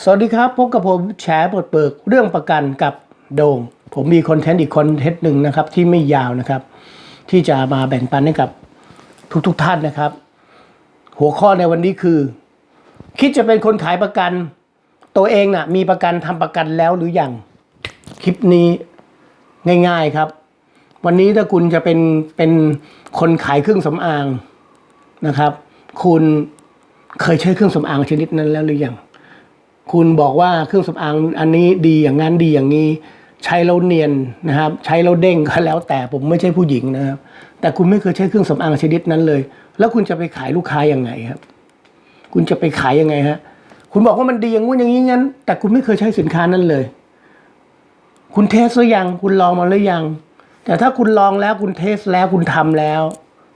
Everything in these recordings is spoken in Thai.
สวัสดีครับ พบกับผมแฉเปิดเปิกเรื่องประกันกับโดงผมมีคอนเทนต์อีกคอนเทนต์หนึ่งนะครับ ที่ไม่ยาวนะครับ ที่จะมาแบ่งปันให้กับทุกๆทท่านนะครับ หัวข้อในวันนี้คือ คิดจะเป็นคนขายประกัน ตัวเองน่ะมีประกันทำประกันแล้วหรือยังคลิปนี้ง่ายๆครับ วันนี้ถ้าคุณจะเป็นเป็นคนขายเครื่องสำอางนะครับ คุณเคยใช้เครื่องสำอางชนิดนั้นแล้วหรือยัง คุณบอกว่าเครื่องสำอางอันนี้ดีอย่างนั้นดีอย่างนี้ ใช้แล้วเนียนนะครับ ใช้แล้วเด้งก็แล้วแต่ผมไม่ใช่ผู้หญิงนะครับ แต่คุณไม่เคยใช้เครื่องสำอางชนิดนั้นเลย แล้วคุณจะไปขายลูกค้ายังไงครับ คุณจะไปขายยังไงฮะคุณบอกว่ามันดีอย่างงู้นอย่างนี้งั้น แต่คุณไม่เคยใช้สินค้านั้นเลย คุณเทสหรือยัง คุณลองมาหรือยัง แต่ถ้าคุณลองแล้วคุณเทสแล้วคุณทำแล้ว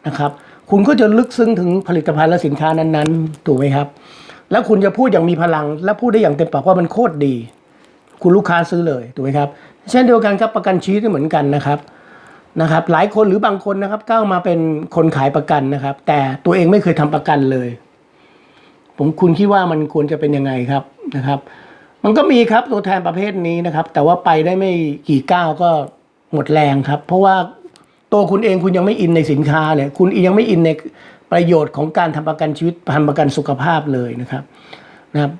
นะครับ คุณก็จะลึกซึ้งถึงผลิตภัณฑ์และสินค้านั้นๆ ถูกไหมครับ แล้วคุณจะพูดอย่างมีพลัง และพูดได้อย่างเต็มปากว่ามันโคตรดี คุณลูกค้าซื้อเลยถูกไหมครับ เช่นเดียวกันครับประกันชีวิตก็เหมือนกันนะครับนะครับ หลายคนหรือบางคนนะครับก้าวมาเป็นคนขายประกันนะครับ แต่ตัวเองไม่เคยทำประกันเลย ผมคุณคิดว่ามันควรจะเป็นยังไงครับนะครับ มันก็มีครับตัวแทนประเภทนี้นะครับ แต่ว่าไปได้ไม่กี่ก้าวก็หมดแรงครับ เพราะว่าตัวคุณเองคุณยังไม่อินในสินค้าเลยคุณยังไม่อินใน ประโยชน์ของการทำประกันชีวิตทำประกันสุขภาพเลยนะครับนะครับ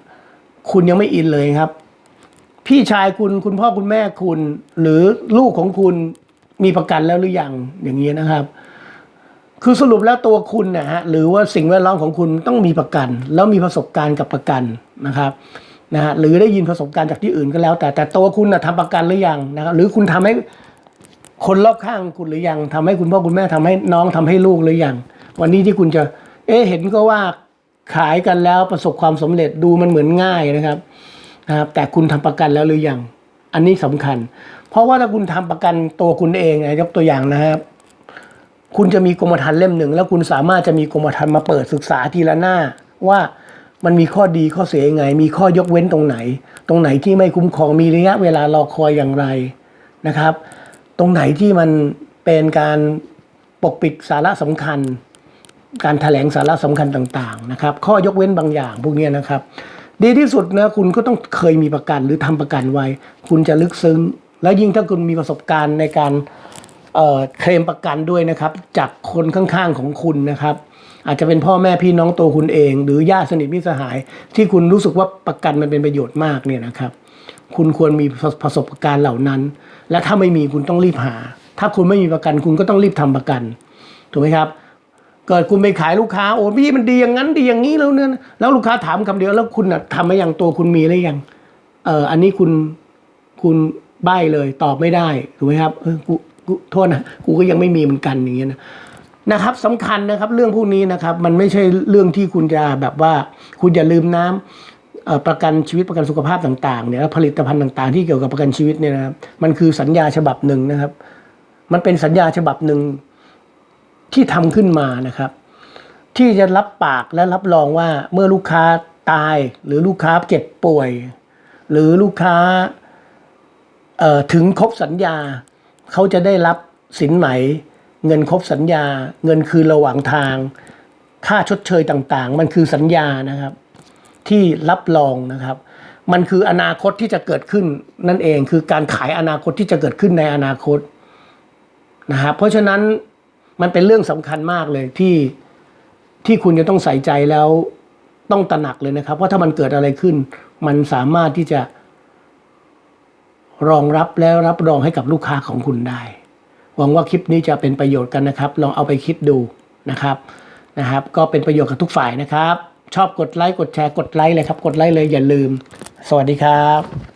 คุณยังไม่อินเลยครับ พี่ชายคุณคุณพ่อคุณแม่คุณ หรือลูกของคุณมีประกันแล้วหรือยังอย่างนี้นะครับ คือสรุปแล้วตัวคุณนะฮะหรือว่าสิ่งแวดล้อมของคุณต้องมีประกัน แล้วมีประสบการณ์กับประกันนะครับนะฮะหรือได้ยินประสบการณ์จากที่อื่นก็แล้ว แต่แต่ตัวคุณนะทำประกันหรือยังนะครับหรือคุณทำให้คนรอบข้างคุณหรือยังทำให้คุณพ่อคุณแม่ทำให้น้องทำให้ลูกหรือยัง วันนี้ที่คุณจะ เอ๊เห็นก็ว่าขายกันแล้วประสบความสำเร็จดูมันเหมือนง่ายนะครับนะครับ แต่คุณทำประกันแล้วหรือยังอันนี้สำคัญ เพราะว่าถ้าคุณทำประกันตัวคุณเองนะยกตัวอย่างนะครับ คุณจะมีกรมธรรม์เล่มหนึ่ง แล้วคุณสามารถจะมีกรมธรรม์มาเปิดศึกษาทีละหน้า ว่ามันมีข้อดีข้อเสียยังไง มีข้อยกเว้นตรงไหน ตรงไหนที่ไม่คุ้มครองมีระยะเวลารอคอยอย่างไรนะครับ ตรงไหนที่มันเป็นการปกปิดสาระสำคัญ การแถลงสาระสำคัญต่างๆนะครับ ข้อยกเว้นบางอย่างพวกนี้นะครับ ดีที่สุดนะคุณก็ต้องเคยมีประกันหรือทำประกันไว้ คุณจะลึกซึ้ง แล้วยิ่งถ้าคุณมีประสบการณ์ในการเเคลมประกันด้วยนะครับ จากคนข้างๆของคุณนะครับ อาจจะเป็นพ่อแม่พี่น้องตัวคุณเอง หรือญาติสนิทมิตรสหาย ที่คุณรู้สึกว่าประกันมันเป็นประโยชน์มากเนี่ยนะครับ คุณควรมีประสบการณ์เหล่านั้น และถ้าไม่มีคุณต้องรีบหา ถ้าคุณไม่มีประกันคุณก็ต้องรีบทำประกันถูกไหมครับ เกิดคุณไปขายลูกค้าโอ้พี่มันดีอย่างนั้นดีอย่างนี้แล้วเนี่ยแล้วลูกค้าถามคำเดียวแล้วคุณทำมาอย่างตัวคุณมีหรือยังเอออันนี้คุณคุณใบ้เลยตอบไม่ได้ถูกไหมครับเออกูกูโทษนะกูก็ยังไม่มีเหมือนกันอย่างเงี้ยนะนะครับสำคัญนะครับเรื่องพวกนี้นะครับ มันไม่ใช่เรื่องที่คุณจะแบบว่า คุณอย่าลืมน้ำเอ่อประกันชีวิตประกันสุขภาพต่างๆเนี่ยผลิตภัณฑ์ต่าง ๆ ที่เกี่ยวกับประกันชีวิตเนี่ยนะครับมันคือสัญญาฉบับหนึ่งนะครับ มันเป็นสัญญาฉบับหนึ่ง ที่ทำขึ้นมานะครับ ที่จะรับปากและรับรองว่าเมื่อลูกค้าตายหรือลูกค้าเจ็บป่วย หรือลูกค้าถึงครบสัญญา เขาจะได้รับสินไหม เงินครบสัญญา เงินคืนระหว่างทาง ค่าชดเชยต่างๆ มันคือสัญญานะครับ ที่รับรองนะครับ มันคืออนาคตที่จะเกิดขึ้นนั่นเองคือการขายอนาคตที่จะเกิดขึ้นในอนาคตนะครับเพราะฉะนั้น มันเป็นเรื่องสำคัญมากเลยที่ที่คุณจะต้องใส่ใจแล้วต้องตระหนักเลยนะครับ ว่าถ้ามันเกิดอะไรขึ้น มันสามารถที่จะ รองรับแล้วรับรองให้กับลูกค้าของคุณได้ หวังว่าคลิปนี้จะเป็นประโยชน์กันนะครับ ลองเอาไปคิดดูนะครับนะครับ ก็เป็นประโยชน์กับทุกฝ่ายนะครับ ชอบกดไลค์กดแชร์กดไลค์เลยครับ กดไลค์เลยอย่าลืม สวัสดีครับ